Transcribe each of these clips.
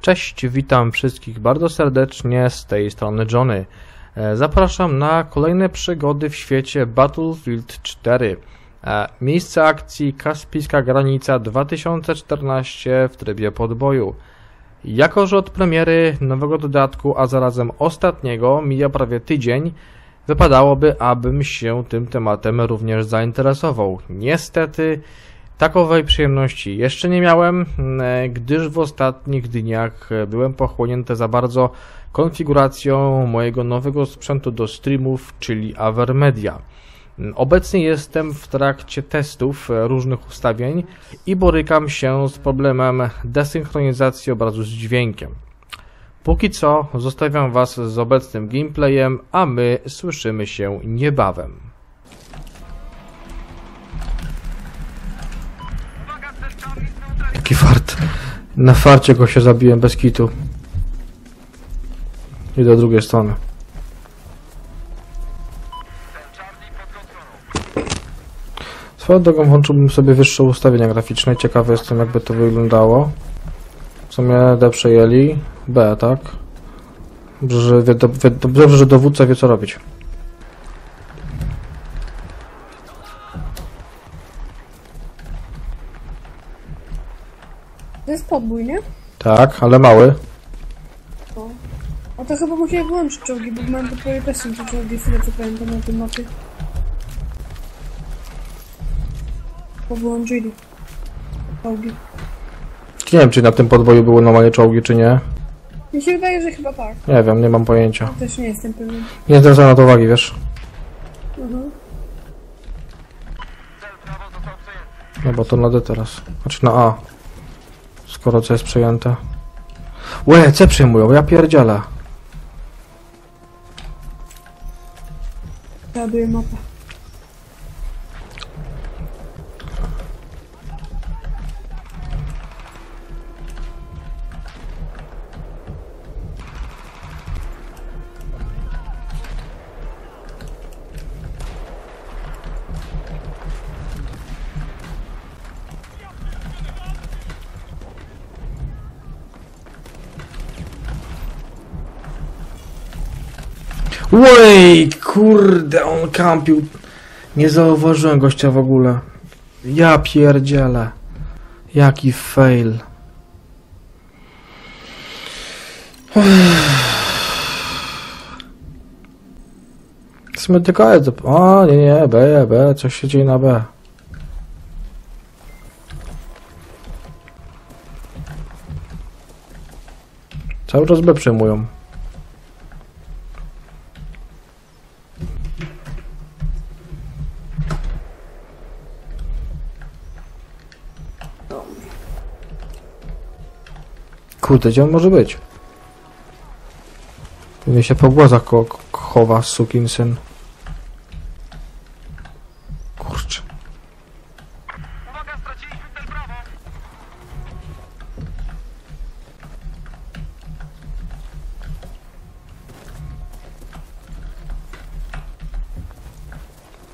Cześć, witam wszystkich bardzo serdecznie z tej strony Johnny. E, Zapraszam na kolejne przygody w świecie Battlefield 4. E, Miejsce akcji Kaspijska Granica 2014 w trybie podboju. Jako, że od premiery nowego dodatku, a zarazem ostatniego mija prawie tydzień, wypadałoby, abym się tym tematem również zainteresował. Niestety, takowej przyjemności jeszcze nie miałem, e, gdyż w ostatnich dniach e, byłem pochłonięty za bardzo konfiguracją mojego nowego sprzętu do streamów, czyli Avermedia. Obecnie jestem w trakcie testów e, różnych ustawień i borykam się z problemem desynchronizacji obrazu z dźwiękiem. Póki co zostawiam Was z obecnym gameplayem, a my słyszymy się niebawem. Fart. Na farcie go się zabiłem bez kitu. I do drugiej strony. Swoją drogą włączyłbym sobie wyższe ustawienia graficzne. Ciekawy jestem jakby to wyglądało. W sumie D przejęli. B, tak? Dobrze, że dowódca wie co robić. To jest podbój, nie? Tak, ale mały. O. A to chyba musiałem wyłączyć czołgi, bo mam twojej pesji te czołgi, tego co pamiętam na tym mapie. Bo wyłączyli. Czołgi. Nie wiem, czy na tym podboju były normalnie czołgi, czy nie. Mi się wydaje, że chyba tak. Nie wiem, nie mam pojęcia. Też nie jestem pewien. Nie zwracam na to uwagi, wiesz. Mhm. No bo to na D teraz. Znaczy na A. Skoro C jest przejęte. Łe, C przejmują, ja pierdzielę. Załaduję mapę. Łej, kurde, on kampił. Nie zauważyłem gościa w ogóle. Ja pierdzielę. Jaki fail. Sumie tylko E. O, nie, nie, B, B, coś się dzieje na B. Cały czas B przejmują. Kurde, gdzie on może być? Pewnie się po głazach ko chowa, sukinsyn. Kurczę.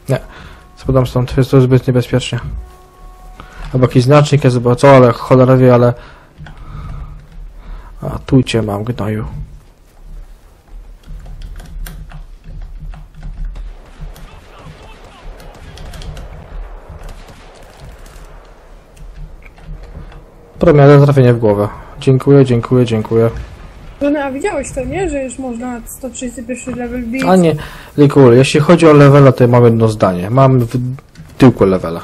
Nie, spadam stąd, jest to zbyt niebezpiecznie. Albo jakiś znacznik jest, bo co, ale cholera wie, ale... Cię mam, gnoju. Premiera trafienie w głowę. Dziękuję, dziękuję, dziękuję. Żony, a widziałeś to, nie? Że już można 131 level bić? A nie, Likul, jeśli chodzi o levela, to ja mam jedno zdanie. Mam w tyłku levela.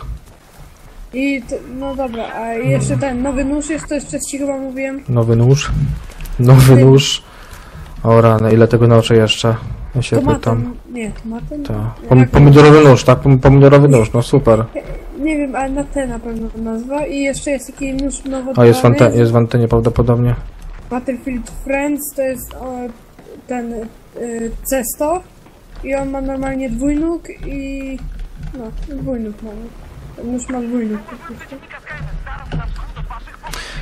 I to, no dobra, a jeszcze ten nowy nóż jest, to jeszcze ci chyba mówiłem. Nowy nóż. Nowy nóż. O rany, ile tego nauczę jeszcze? Ja się pytam. Nie, tomatem? Ta. Pom pomidorowy nóż, tak? Pom pomidorowy nóż, no super. Nie wiem, ale na T na pewno nazwa. I jeszcze jest taki nóż nowo A jest w, ante jest w antenie prawdopodobnie. Battlefield Friends to jest o, ten y, C100 i on ma normalnie dwójnóg i no, dwójnóg ma. Ten nóż ma dwójnóg po prostu.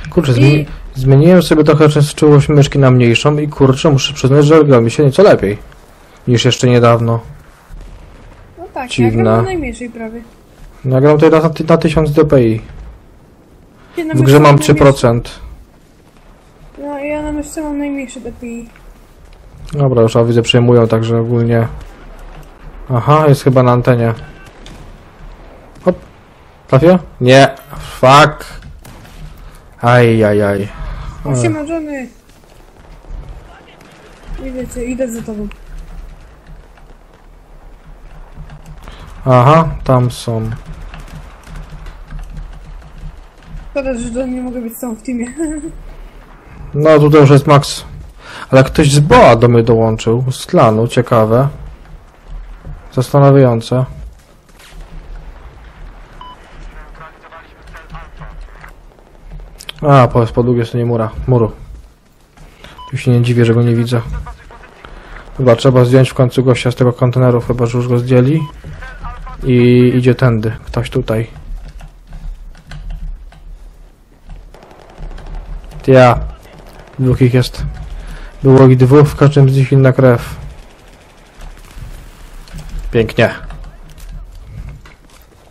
Kurczę, I- zmieni zmieniłem sobie trochę częstotliwość myszki na mniejszą i kurczę, muszę przyznać, że gra mi się nieco lepiej. Niż jeszcze niedawno. No tak, Dziwne. ja gram na najmniejszej prawie. Ja gram tutaj na, na 1000 dpi. Na W grze mam najmniejszej- 3%. No i ja na myszce mam najmniejszy DPI. Dobra, już a widzę przejmują, także ogólnie... Aha, jest chyba na antenie. Hop. Trafię? Nie. Fuck. Aj, aj, aj. O, siema, żony! Idę cię, idę za tobą. Aha, tam są. Szkoda, że John nie mogę być tobą w teamie. No, tutaj już jest Max. Ale ktoś z Boa do mnie dołączył. Z klanu, ciekawe. Zastanawiające. A, po, po drugiej stronie mura, muru. Tu się nie dziwię, że go nie widzę. Chyba trzeba zdjąć w końcu gościa z tego konteneru, chyba że już go zdjęli. I idzie tędy, ktoś tutaj. Ja. Dwóch ich jest. Było ich dwóch, w każdym z nich inna krew. Pięknie.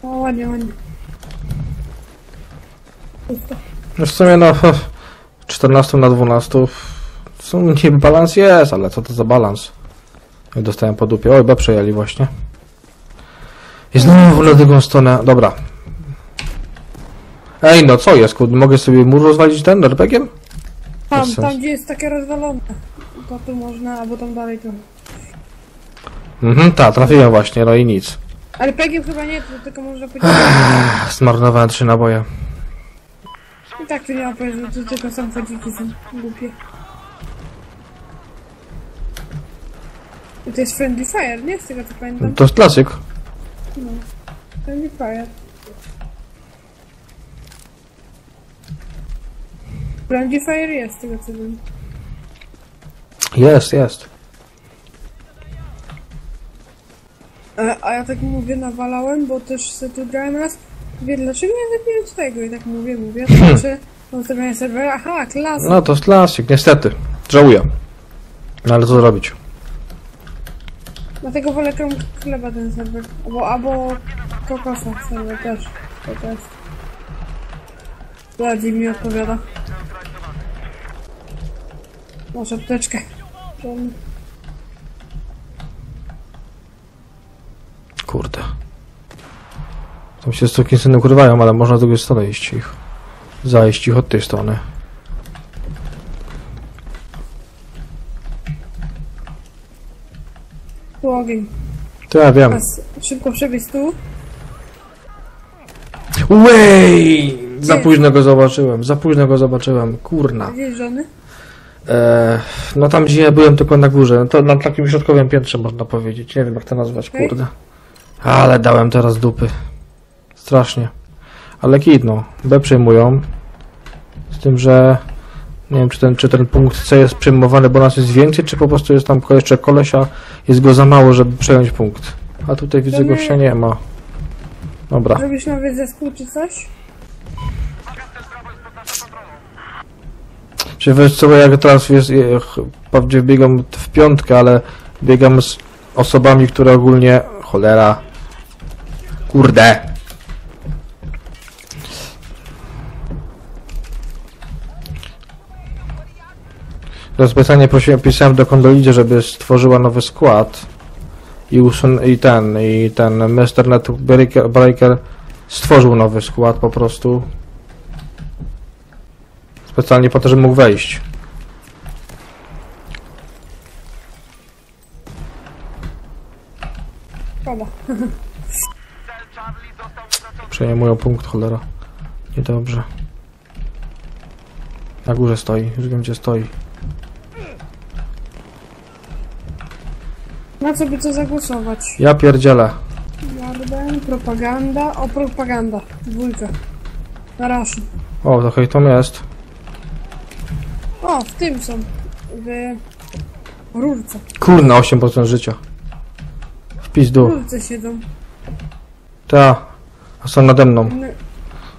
O, ładnie, ładnie. No w sumie no 14 na 12 w sumie niby balans jest, ale co to za balans? Jak dostałem po dupie. Oj, B przejęli właśnie. I znowu na drugą stronę. Dobra. Ej, no co jest, kurde, mogę sobie mur rozwalić ten RPG-iem? Tam, tam gdzie jest takie rozwalone. To tu można, albo tam dalej to. Mhm, tak, trafiłem właśnie, no i nic. Ale pegiem chyba nie, to tylko można powiedzieć. Zmarnowałem trzy naboje. I tak tu nie ma powiedz, to tylko samochodziki są głupie. I to jest Friendly Fire, nie? Z tego co pamiętam. To jest klasyk. No. Friendly Fire. Friendly Fire jest, z tego co wiem. Jest, jest. A, a ja tak mówię, nawalałem, bo też se tu grałem raz. Wie, dlaczego ja nie wiem swojego i tak mówię, mówię. To znaczy, ustawianie serwera, aha, klasa. No to klasyk, niestety. Żałuję. No ale co zrobić? Dlatego wolę krom chleba ten serwer. Albo, albo kokosa serwer też. To też. Bardziej mi odpowiada. Może apteczkę. Kurde. Tam się z takim synem ukrywają, ale można z drugiej strony iść ich. Zajść ich od tej strony. Tu ogień. To ja wiem. Teraz szybko przebiec tu. Wej! Za Gdzie? późno go zobaczyłem, za późno go zobaczyłem. Kurna. Gdzie jest żony? Eee, no tam gdzie ja byłem tylko na górze. No to na takim środkowym piętrze można powiedzieć. Nie wiem jak to nazwać, kurde. Ale dałem teraz dupy. Strasznie. Ale kit, no. B przejmują. Z tym, że nie wiem, czy ten, czy ten punkt C jest przejmowany, bo nas jest więcej, czy po prostu jest tam jeszcze kolesia, jest go za mało, żeby przejąć punkt. A tutaj widzę my- gościa nie ma. Dobra. Robisz nowy zespół czy coś? Czy wiesz co, bo jak teraz jest, e, ch- wprawdzie biegam w piątkę, ale biegam z osobami, które ogólnie, cholera, kurde. To specjalnie prosiłem, pisałem do Kondolidzie, żeby stworzyła nowy skład i, usun- i ten, i ten Mr. Net Breaker, stworzył nowy skład po prostu. Specjalnie po to, żeby mógł wejść. Przejmują punkt, cholera. Niedobrze. Na górze stoi, już wiem gdzie stoi. Na co by co zagłosować? Ja pierdzielę. Garden, propaganda, o propaganda, dwójka. Na raszu. O, to hejtom jest. O, w tym są. W rurce. Kurna, 8% życia. W W pizdu. rurce siedzą. Ta. A są nade mną. Jedne,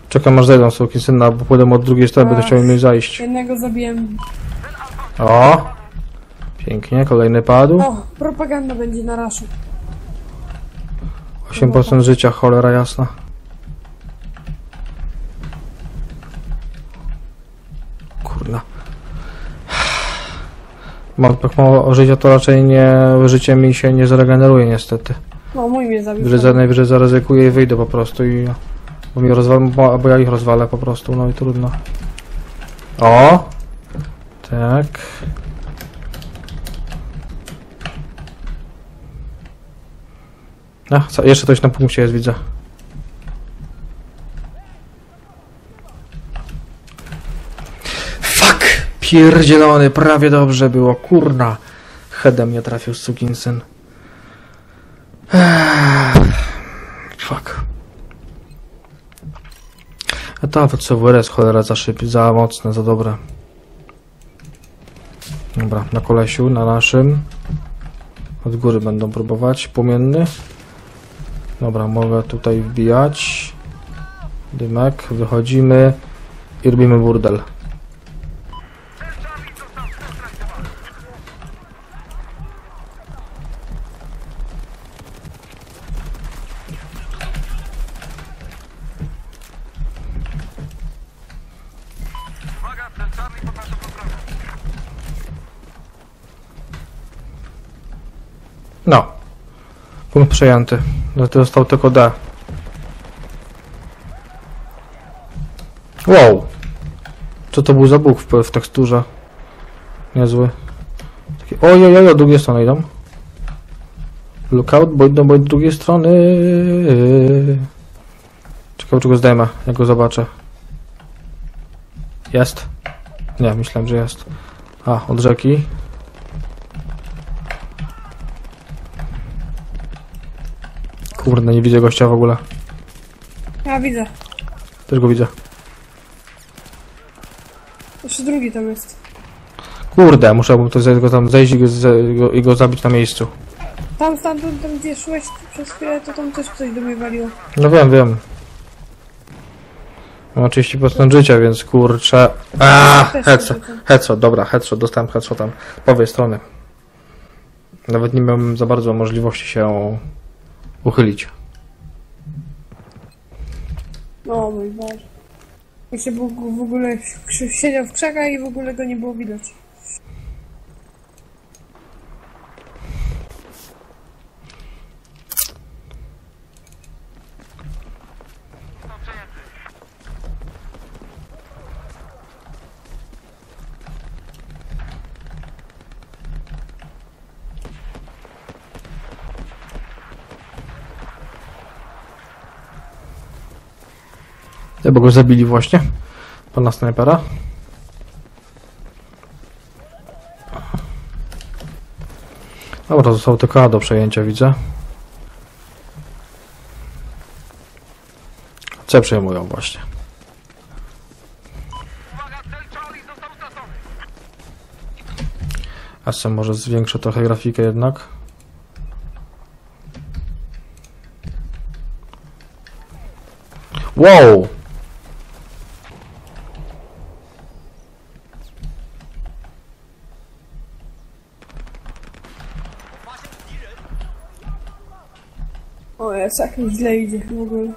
Czekam aż zejdą syna, bo pójdę od drugiej strony, będę chciał mi zajść. jednego zabiłem. O! Pięknie, kolejny padł. O, propaganda będzie na raszu. 8% życia, cholera jasna. Kurna. Mam tak mało życia, to raczej nie, życie mi się nie zregeneruje niestety. No, mój mnie zabił. Wyżej, najwyżej zaryzykuję i wyjdę po prostu i... Bo mi rozwalę, bo, bo ja ich rozwalę po prostu, no i trudno. O! Tak. A, co, jeszcze coś na punkcie jest, widzę. Fuck! Pierdzielony, prawie dobrze było, kurna. Headem nie trafił sukinsyn. Fuck. A to CWR jest cholera za szybkie, za mocne, za dobre. Dobra, na kolesiu, na naszym. Od góry będą próbować. Płomienny. Dobra, mogę tutaj wbijać. Dymek, wychodzimy i robimy burdel. No. Punkt przejęty. No to został tylko D. Wow. Co to był za bóg w, w teksturze? Niezły. Taki, ojej, od drugiej strony idą. Lookout, bo idą, bo od drugiej strony. Ciekawe, czy go zdejmę, jak go zobaczę. Jest? Nie, myślałem, że jest. A, od rzeki. Kurde, nie widzę gościa w ogóle. Ja widzę. Też go widzę. Jeszcze drugi tam jest. Kurde, muszę mu to go tam zejść i go, go, i go zabić na miejscu. Tam, tam, tam, tam gdzie szłeś przez chwilę, to tam też coś do mnie waliło. No wiem, wiem. Mam 30% życia, więc kurczę. A, Też headshot, headshot, dobra, headshot, dostałem headshotem z prawej strony. Nawet nie miałem za bardzo możliwości się uchylić. O mój Boże. Jeszcze był w ogóle siedział w krzakach i w ogóle go nie było widać. Bo go zabili właśnie. Pana snajpera. Dobra, został tylko A do przejęcia, widzę. C przejmują właśnie. A co, może zwiększę trochę grafikę jednak? Wow! O, jest jak mi źle idzie w ogóle.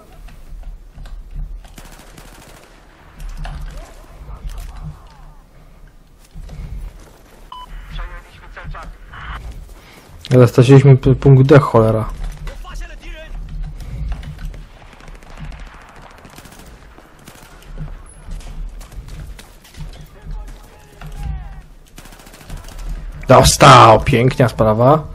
Ale straciliśmy punkt D, cholera. Dostał! Pięknia sprawa.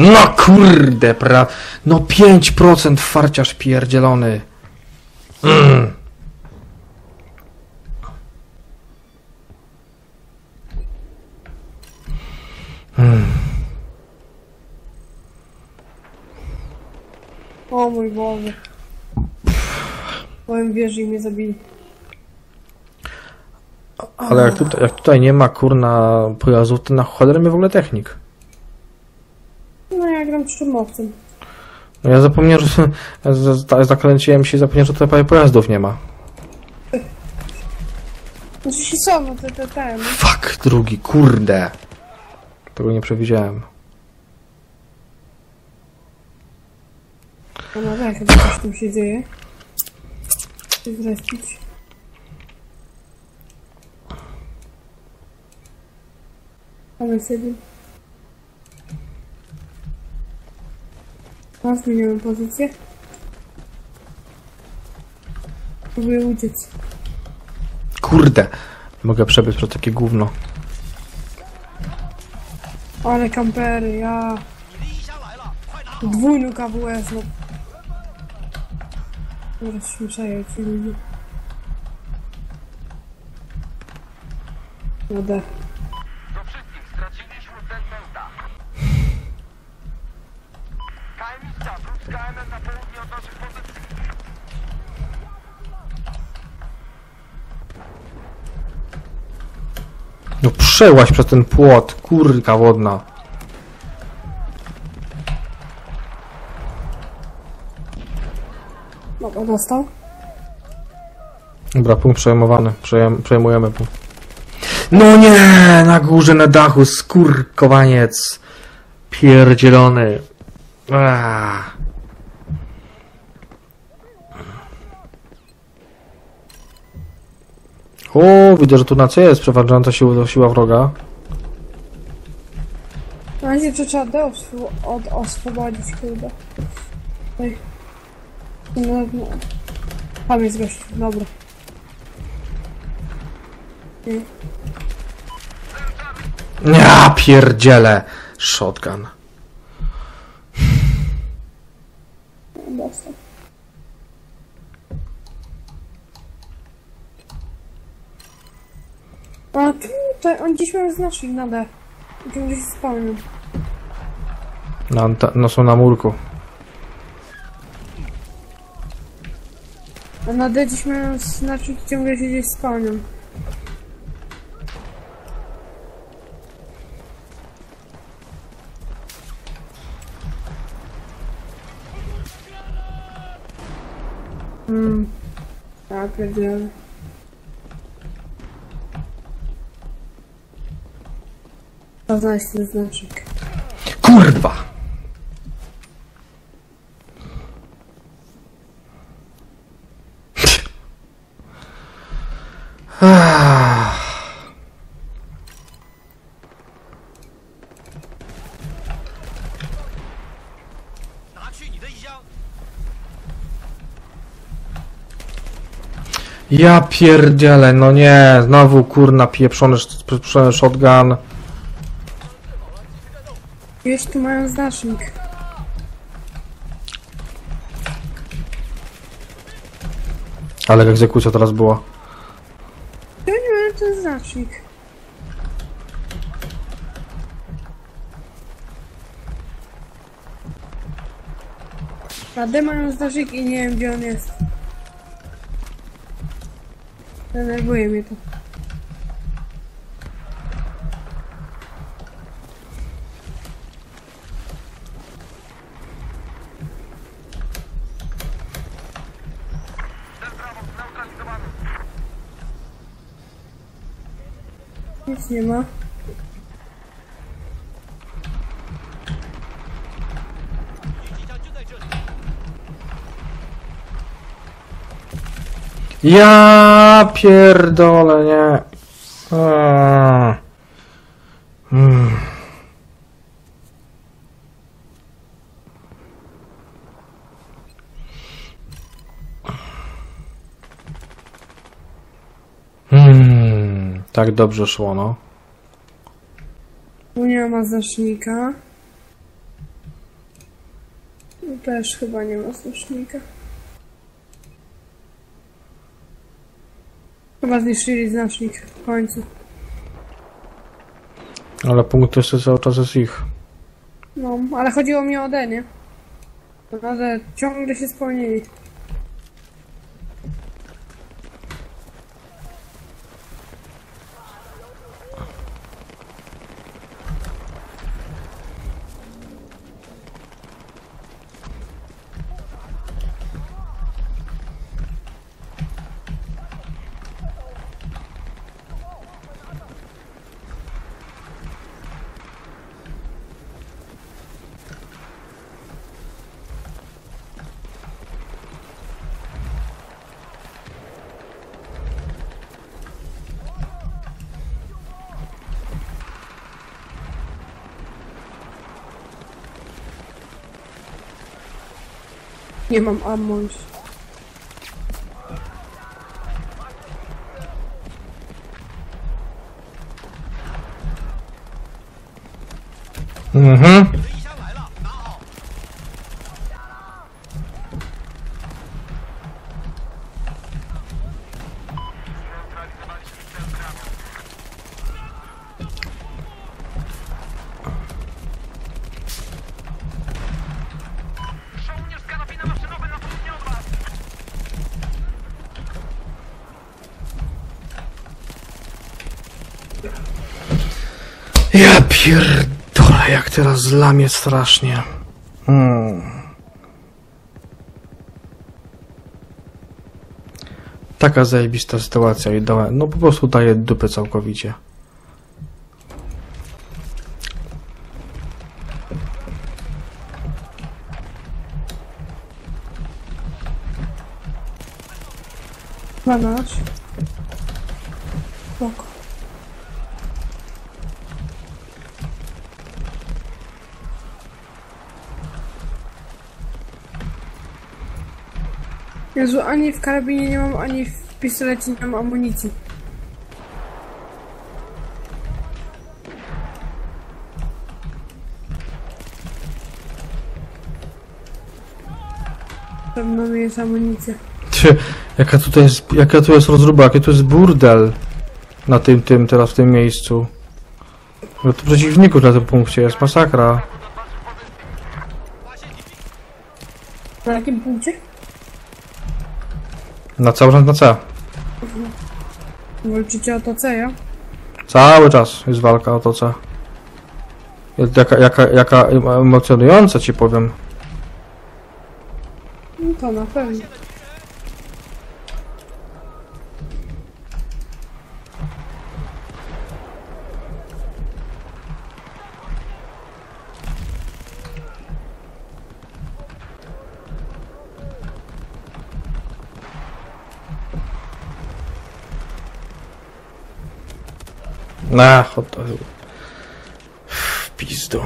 No kurde, pra... No 5% farciarz pierdzielony. Mm. O mój Boże. Powiem wieży i mnie zabili. Ale jak tutaj, jak tutaj nie ma kurna pojazdów, to na cholerę mnie w ogóle technik byłem przyczynowcem. No ja zapomniałem, że zakręciłem się i zapomniałem, że tutaj pojazdów nie ma. Znaczy się są, no to, ten. Fuck, drugi, kurde. Tego nie przewidziałem. A no tak, chyba coś tam się dzieje. Zrespić. Ale sobie... A, zmieniłem pozycję. Próbuję uciec. Kurde. Mogę przebyć przez takie gówno. Ale kampery, ja... Dwójny AWS, no. Zaraz się przeję ci ludzie. Przełaź przez ten płot, kurka wodna. Dobra, dostał. Dobra, punkt przejmowany. Przejem, przejmujemy punkt. No nie! Na górze, na dachu, skurkowaniec. Pierdzielony. Aaaa. O, widzę, że tu na C jest przeważająca siła, siła wroga. Na razie to trzeba D oswo- od oswobodzić, kurde. Oj. No, no. Tam jest gościu, dobra. Nie. Ja pierdzielę. Shotgun. Dostał. A tutaj, on gdzieś miał znacznik na D. Gdzieś się spełnił. No, ta, no są na murku. A na D gdzieś miał znacznik ciągle się gdzieś spełnił. Hmm. A, pierdziele. Trzeba ten znacznik. Kurwa! Ja pierdzielę, no nie, znowu kurna pieprzony, pieprzony shotgun. Wiesz, tu mają znacznik. Ale egzekucja teraz była. Ja nie mają ten znacznik. A D mają znacznik i nie wiem gdzie on jest. Denerwuje mnie to. Nic nie ma. Ja pierdolę, nie. Hmm, tak dobrze szło, no. Tu nie ma znacznika. Tu też chyba nie ma znacznika. Chyba zniszczyli znacznik w końcu. Ale punkt jeszcze cały czas jest ich. No, ale chodziło mi o D, nie? D ciągle się spełnili. Nie mam ammo. Pierdolę, jak teraz zlamie strasznie. Hmm. Taka zajebista sytuacja i dała, no po prostu daje dupy całkowicie. Banacz. Jezu, ani w karabinie nie mam, ani w pistolecie nie mam amunicji. Pewno mi jest amunicja. Ty, jaka tutaj jest, jaka tu jest rozruba, jaki tu jest burdel na tym, tym, teraz w tym miejscu. No to przeciwników na tym punkcie jest masakra. Na jakim punkcie? Na cały czas na C. Walczycie o to co ja? Cały czas jest walka o to C. Jaka, jaka, jaka emocjonująca ci powiem. No to na pewno. Na, chod to... W pizdu.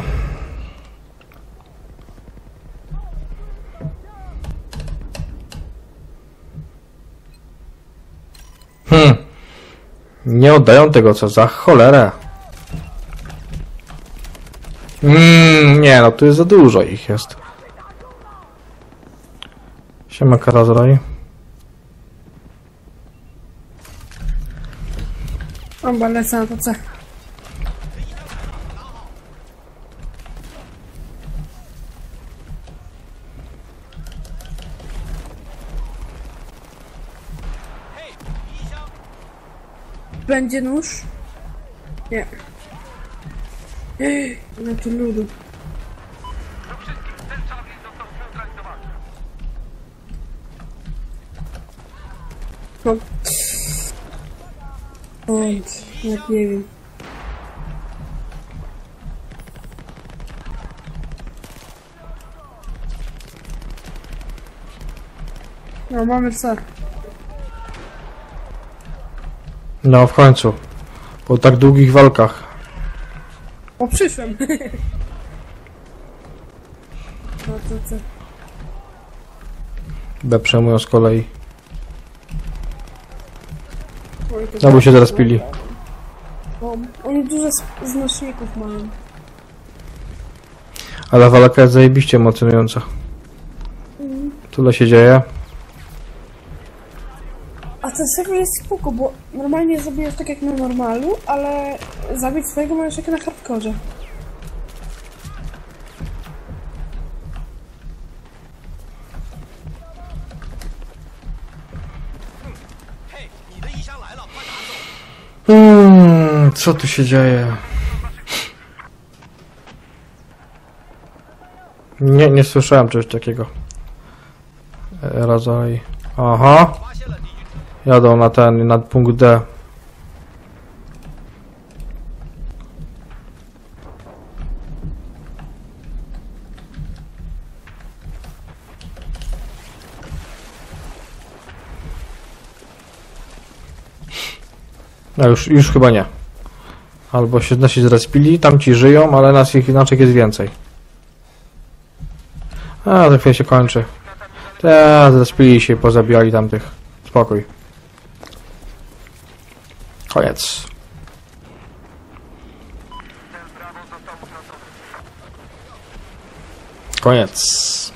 Hmm. Nie oddają tego, co za cholerę. Mm, nie, no tu jest za dużo ich jest. Siema Karazroj. Oba lecę na to co. Będzie nóż? Nie. Na tu ludu. No. Jak nie wiem. No mamy co? No w końcu. Po tak długich walkach. O, przyszłem. No to co? B przejmują z kolei. No bo się zaraz pili. O, oni dużo z- znaczników mają. Ale walka jest zajebiście emocjonująca. Tyle się dzieje. A ten serwer jest spoko, bo normalnie zabijesz tak jak na normalu, ale zabić swojego możesz jak na hardkorze. Co tu się dzieje? Nie, nie słyszałem czegoś takiego. Razaj. Aha. Jadą na ten, na punkt D. No już, już chyba nie. Albo się nasi zrespili, tamci żyją, ale nas ich inaczej jest więcej. A, za chwilę się kończy. Te zrespili się i pozabijali tamtych. Spokój. Koniec. Koniec.